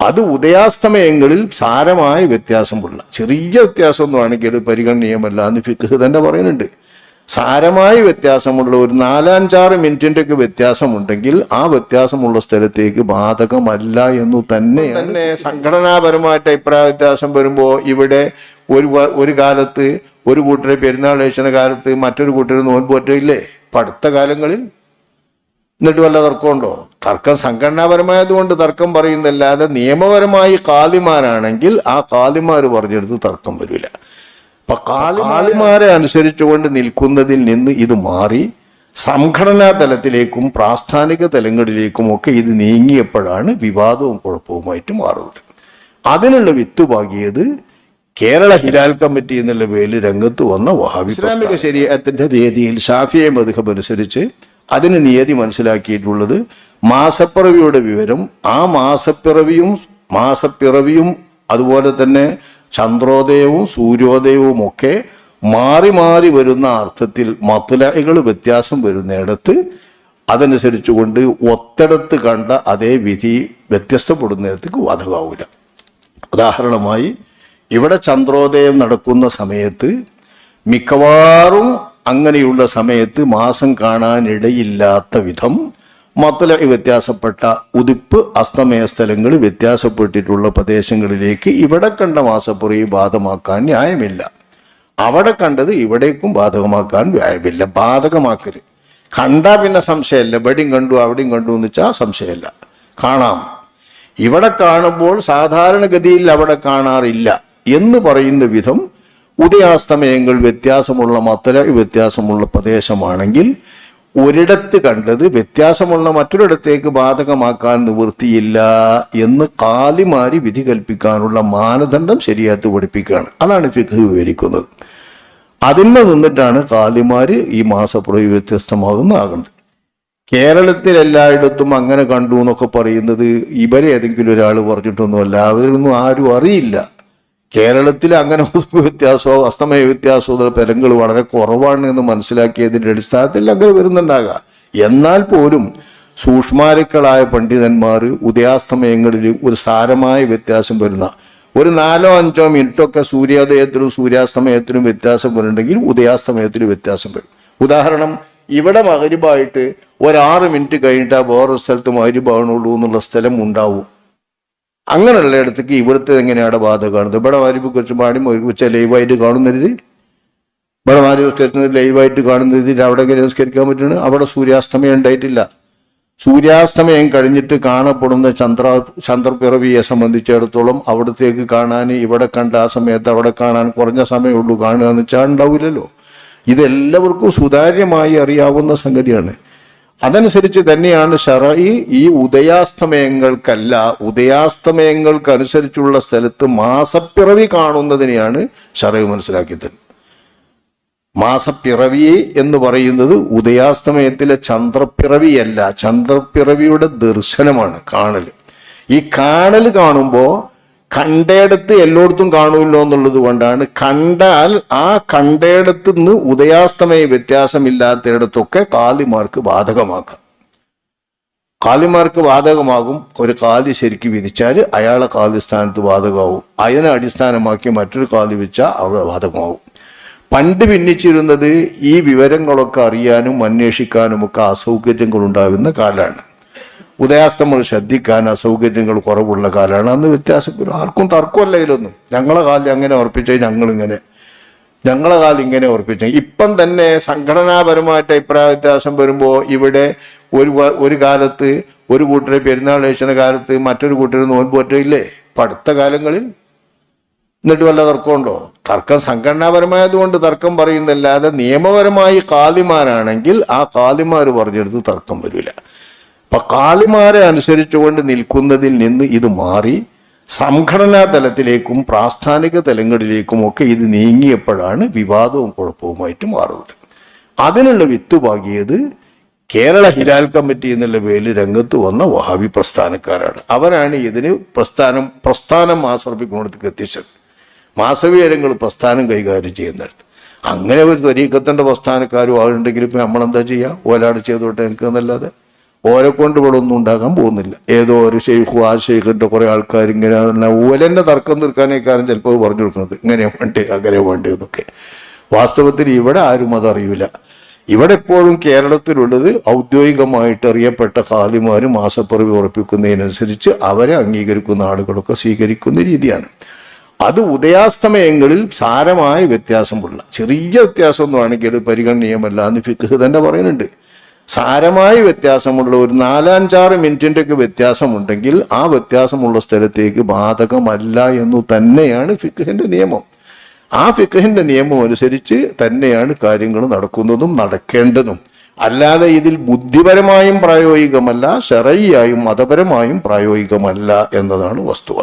അത് ഉദയാസ്തമയങ്ങളിൽ സാരമായ വ്യത്യാസമുള്ള ചെറിയ വ്യത്യാസമൊന്നും ആണെങ്കിൽ അത് പരിഗണനീയമല്ല എന്ന് ഫിഖ് തന്നെ പറയുന്നുണ്ട്. സാരമായ വ്യത്യാസമുള്ള ഒരു നാലഞ്ചാറ് മിനിറ്റിന്റെ ഒക്കെ വ്യത്യാസമുണ്ടെങ്കിൽ ആ വ്യത്യാസമുള്ള സ്ഥലത്തേക്ക് ബാധകമല്ല എന്നു തന്നെ തന്നെ സംഘടനാപരമായിട്ട് അഭിപ്രായ വ്യത്യാസം വരുമ്പോൾ ഇവിടെ ഒരു ഒരു കാലത്ത് ഒരു കൂട്ടരെ പെരുന്നാൾ ഏഷ്യ കാലത്ത് മറ്റൊരു കൂട്ടരെ നോൻപോറ്റയില്ലേ ഇപ്പൊ അടുത്ത കാലങ്ങളിൽ എന്നിട്ട് വല്ല തർക്കമുണ്ടോ തർക്കം സംഘടനാപരമായതുകൊണ്ട് തർക്കം പറയുന്നല്ലാതെ നിയമപരമായി കാലിമാരാണെങ്കിൽ ആ കാലിമാർ പറഞ്ഞെടുത്ത് തർക്കം വരില്ല. അപ്പൊ കാലിമാരെ അനുസരിച്ചുകൊണ്ട് നിൽക്കുന്നതിൽ നിന്ന് ഇത് മാറി സംഘടനാ തലത്തിലേക്കും പ്രാസ്ഥാനിക തലങ്ങളിലേക്കും ഒക്കെ ഇത് നീങ്ങിയപ്പോഴാണ് വിവാദവും കുഴപ്പവുമായിട്ട് മാറുന്നത്. അതിനുള്ള വിത്തുപാകിയത് കേരള ഹിലാൽ കമ്മിറ്റി എന്നുള്ള പേരിൽ രംഗത്ത് വന്ന വഹാബി ഇസ്ലാമിക ശരീരത്തിന്റെ തീയതിയിൽ ഷാഫിയെ മധുഹം അനുസരിച്ച് അതിന് നിയതി മനസ്സിലാക്കിയിട്ടുള്ളത് മാസപ്പിറവിയുടെ വിവരം. ആ മാസപ്പിറവിയും മാസപ്പിറവിയും അതുപോലെ തന്നെ ചന്ദ്രോദയവും സൂര്യോദയവും ഒക്കെ മാറി മാറി വരുന്ന അർത്ഥത്തിൽ മത്തുലകൾ വ്യത്യാസം വരുന്നിടത്ത് അതനുസരിച്ചുകൊണ്ട് ഒത്തിടത്ത് കണ്ട അതേ വിധി വ്യത്യസ്തപ്പെടുന്നിടത്തേക്ക് ബാധകമാവില്ല ഉദാഹരണമായി ഇവിടെ ചന്ദ്രോദയം നടക്കുന്ന സമയത്ത് മിക്കവാറും അങ്ങനെയുള്ള സമയത്ത് മാസം കാണാനിടയില്ലാത്ത വിധം മത്തല വ്യത്യാസപ്പെട്ട ഉതിപ്പ് അസ്തമയ സ്ഥലങ്ങൾ വ്യത്യാസപ്പെട്ടിട്ടുള്ള പ്രദേശങ്ങളിലേക്ക് ഇവിടെ കണ്ട മാസപ്പുറയെ ബാധമാക്കാൻ ന്യായമില്ല. അവിടെ കണ്ടത് ഇവിടേക്കും ബാധകമാക്കാൻ ന്യായമില്ല. ബാധകമാക്കരുത്. കണ്ടാ പിന്നെ സംശയമല്ല. ഇവിടെയും കണ്ടു അവിടെയും കണ്ടു എന്ന് വെച്ചാൽ സംശയമല്ല. കാണാം. ഇവിടെ കാണുമ്പോൾ സാധാരണഗതിയിൽ അവിടെ കാണാറില്ല എന്ന് പറയുന്ന വിധം ഉദയാസ്തമയങ്ങൾ വ്യത്യാസമുള്ള മത്തല വ്യത്യാസമുള്ള പ്രദേശമാണെങ്കിൽ ഒരിടത്ത് കണ്ടത് വ്യത്യാസമുള്ള മറ്റൊരിടത്തേക്ക് ബാധകമാക്കാൻ നിവൃത്തിയില്ല എന്ന് കാലിമാരി വിധി കൽപ്പിക്കാനുള്ള മാനദണ്ഡം ശരിയാത്ത് പഠിപ്പിക്കുകയാണ്. അതാണ് ഫിഖ് വിവരിക്കുന്നത്. അതിന്മേൽ നിന്നിട്ടാണ് കാലിമാര് ഈ മാസപ്പുറവി വ്യത്യസ്തമാകുന്ന ആകുന്നത് കേരളത്തിൽ എല്ലായിടത്തും അങ്ങനെ കണ്ടു എന്നൊക്കെ പറയുന്നത് ഇവരെ ഏതെങ്കിലും ഒരാൾ പറഞ്ഞിട്ടൊന്നുമല്ല അവരൊന്നും ആരും അറിയില്ല. കേരളത്തിൽ അങ്ങനെ വ്യത്യാസമോ അസ്തമയ വ്യത്യാസമോ പെരങ്ങൾ വളരെ കുറവാണ് എന്ന് മനസ്സിലാക്കിയതിന്റെ അടിസ്ഥാനത്തിൽ അങ്ങനെ വരുന്നുണ്ടാകാം. എന്നാൽ പോലും സൂക്ഷ്മാരുക്കളായ പണ്ഡിതന്മാർ ഉദയാസ്തമയങ്ങളിൽ ഒരു സാരമായ വ്യത്യാസം വരുന്ന ഒരു നാലോ അഞ്ചോ മിനിറ്റൊക്കെ സൂര്യോദയത്തിനും സൂര്യാസ്തമയത്തിനും വ്യത്യാസം വരുന്നുണ്ടെങ്കിൽ ഉദയാസ്തമയത്തിനും വ്യത്യാസം വരും. ഉദാഹരണം ഇവിടെ മകരിബായിട്ട് ഒരാറ് മിനിറ്റ് കഴിഞ്ഞിട്ട് വേറൊരു സ്ഥലത്ത് മകരിബാകണുള്ളൂ എന്നുള്ള സ്ഥലം ഉണ്ടാവും. അങ്ങനെയുള്ള ഇടത്തേക്ക് ഇവിടുത്തെ എങ്ങനെയാണ് ബാധ കാണുന്നത്? ഇവിടെ ആരും കുറച്ച് പാടി വെച്ച ലൈവായിട്ട് കാണുന്നരുത് ഇവിടെ മാരി നിസ്കരിക്കുന്നത് ലൈവായിട്ട് കാണുന്നതിൽ അവിടെ എങ്ങനെ നിസ്കരിക്കാൻ പറ്റുന്നത്? അവിടെ സൂര്യാസ്തമയം ഉണ്ടായിട്ടില്ല. സൂര്യാസ്തമയം കഴിഞ്ഞിട്ട് കാണപ്പെടുന്ന ചന്ദ്ര ചന്ദ്രപിറവിയെ സംബന്ധിച്ചിടത്തോളം അവിടത്തേക്ക് കാണാൻ ഇവിടെ കണ്ട ആ സമയത്ത് അവിടെ കാണാൻ കുറഞ്ഞ സമയമുള്ളൂ. കാണുക എന്ന് വെച്ചാൽ ഉണ്ടാവില്ലല്ലോ. ഇതെല്ലാവർക്കും സുതാര്യമായി അറിയാവുന്ന സംഗതിയാണ്. അതനുസരിച്ച് തന്നെയാണ് ഷറയി ഈ ഉദയാസ്തമയങ്ങൾക്കല്ല ഉദയാസ്തമയങ്ങൾക്കനുസരിച്ചുള്ള സ്ഥലത്ത് മാസപ്പിറവി കാണുന്നതിനെയാണ് ഷറയി മനസ്സിലാക്കി തരുന്നത് മാസപ്പിറവി എന്ന് പറയുന്നത് ഉദയാസ്തമയത്തിലെ ചന്ദ്രപ്പിറവിയല്ല ചന്ദ്രപ്പിറവിയുടെ ദർശനമാണ് കാണൽ ഈ കാണൽ കാണുമ്പോൾ കണ്ടയിടത്ത് എല്ലായിടത്തും കാണുമല്ലോ എന്നുള്ളത് കൊണ്ടാണ്. കണ്ടാൽ ആ കണ്ടയിടത്ത് നിന്ന് ഉദയാസ്തമയ വ്യത്യാസമില്ലാത്തയിടത്തൊക്കെ കാലിമാർക്ക് ബാധകമാക്കാം. കാലിമാർക്ക് ബാധകമാകും. ഒരു കാലി ശരിക്ക് വിധിച്ചാൽ അയാളെ കാലി സ്ഥാനത്ത് ബാധകമാവും അതിനെ അടിസ്ഥാനമാക്കി മറ്റൊരു കാലി വെച്ചാൽ അവിടെ ബാധകമാവും പണ്ട് ഭിന്നിച്ചിരുന്നത് ഈ വിവരങ്ങളൊക്കെ അറിയാനും അന്വേഷിക്കാനും ഒക്കെ അസൗകര്യങ്ങൾ ഉണ്ടാകുന്ന കാലമാണ് ഉദയാസ്തമങ്ങൾ ശ്രദ്ധിക്കാൻ അസൗകര്യങ്ങൾ കുറവുള്ള കാലമാണ്. അന്ന് വ്യത്യാസം ആർക്കും തർക്കമല്ല ഇതിലൊന്നും ഞങ്ങളെ കാലം അങ്ങനെ ഉറപ്പിച്ച ഞങ്ങളിങ്ങനെ. ഞങ്ങളെ കാലം ഇങ്ങനെ ഉറപ്പിച്ചു ഇപ്പം തന്നെ സംഘടനാപരമായിട്ട് അഭിപ്രായ വ്യത്യാസം വരുമ്പോൾ ഇവിടെ ഒരു ഒരു കാലത്ത് ഒരു കൂട്ടരെ പെരുന്നാൾ കഴിച്ചുന്ന കാലത്ത് മറ്റൊരു കൂട്ടർ നോൻപ് പറ്റില്ലേ ഇപ്പം അടുത്ത കാലങ്ങളിൽ എന്നിട്ട് വല്ല തർക്കമുണ്ടോ തർക്കം സംഘടനാപരമായതുകൊണ്ട് തർക്കം പറയുന്നല്ലാതെ നിയമപരമായി കാതിമാരാണെങ്കിൽ ആ കാതിമാർ പറഞ്ഞെടുത്ത് തർക്കം വരില്ല. കാലിമാരെ അനുസരിച്ചുകൊണ്ട് നിൽക്കുന്നതിൽ നിന്ന് ഇത് മാറി സംഘടനാ തലത്തിലേക്കും പ്രാസ്ഥാനിക തലങ്ങളിലേക്കും ഒക്കെ ഇത് നീങ്ങിയപ്പോഴാണ് വിവാദവും കുഴപ്പവുമായിട്ട് മാറുന്നത്. അതിനുള്ള വിത്ത് പാകിയത് കേരള ഹിലാൽ കമ്മിറ്റി എന്നുള്ള പേരിൽ രംഗത്ത് വന്ന വഹാബി പ്രസ്ഥാനക്കാരാണ്. അവരാണ് ഇതിന് പ്രസ്ഥാനം പ്രസ്ഥാനം മാസർപ്പിക്കുന്നിടത്തേക്ക് എത്തിച്ചത് മാസവീരങ്ങൾ പ്രസ്ഥാനം കൈകാര്യം ചെയ്യുന്നിടത്ത്. അങ്ങനെ ഒരു തരീക്കത്തിന്റെ പ്രസ്ഥാനക്കാരും ആളുണ്ടെങ്കിൽ ഇപ്പം നമ്മളെന്താ ചെയ്യുക? ഓലാട് ചെയ്തോട്ടെ എനിക്ക് എന്നല്ലാതെ. ഓരെ കൊണ്ട് ഇവിടെ ഒന്നും ഉണ്ടാക്കാൻ പോകുന്നില്ല. ഏതോ ഒരു ഷെയ്ഖു ആ ഷെയ്ഖിന്റെ കുറെ ആൾക്കാർ ഇങ്ങനെ ഓലെന്നെ തർക്കം തീർക്കാനേക്കാരും ചിലപ്പോൾ പറഞ്ഞു കൊടുക്കുന്നത്. ഇങ്ങനെ വേണ്ടേ അങ്ങനെ വേണ്ടേ എന്നൊക്കെ. വാസ്തവത്തിൽ ഇവിടെ ആരും അതറിയില്ല ഇവിടെ എപ്പോഴും കേരളത്തിലുള്ളത് ഔദ്യോഗികമായിട്ട് അറിയപ്പെട്ട ഖാദിമാർ മാസപ്പിറവി ഉറപ്പിക്കുന്നതിനനുസരിച്ച് അവരെ അംഗീകരിക്കുന്ന ആളുകളൊക്കെ സ്വീകരിക്കുന്ന രീതിയാണ്. അത് ഉദയാസ്തമയങ്ങളിൽ സാരമായ വ്യത്യാസമുള്ള ചെറിയ വ്യത്യാസമൊന്നും ആണെങ്കിൽ അത് പരിഗണനീയമല്ല എന്ന് ഫിഖ് തന്നെ പറയുന്നുണ്ട്. സാരമായ വ്യത്യാസമുള്ള ഒരു നാലഞ്ചാറ് മിനിറ്റിന്റെയൊക്കെ വ്യത്യാസമുണ്ടെങ്കിൽ ആ വ്യത്യാസമുള്ള സ്ഥലത്തേക്ക് ബാധകമല്ല എന്നു തന്നെയാണ് ഫിക്കഹിന്റെ നിയമം. ആ ഫിക്കഹിന്റെ നിയമം അനുസരിച്ച് തന്നെയാണ് കാര്യങ്ങൾ നടക്കുന്നതും നടക്കേണ്ടതും. അല്ലാതെ ഇതിൽ ബുദ്ധിപരമായും പ്രായോഗികമല്ല ശരയായും മതപരമായും പ്രായോഗികമല്ല എന്നതാണ് വസ്തുത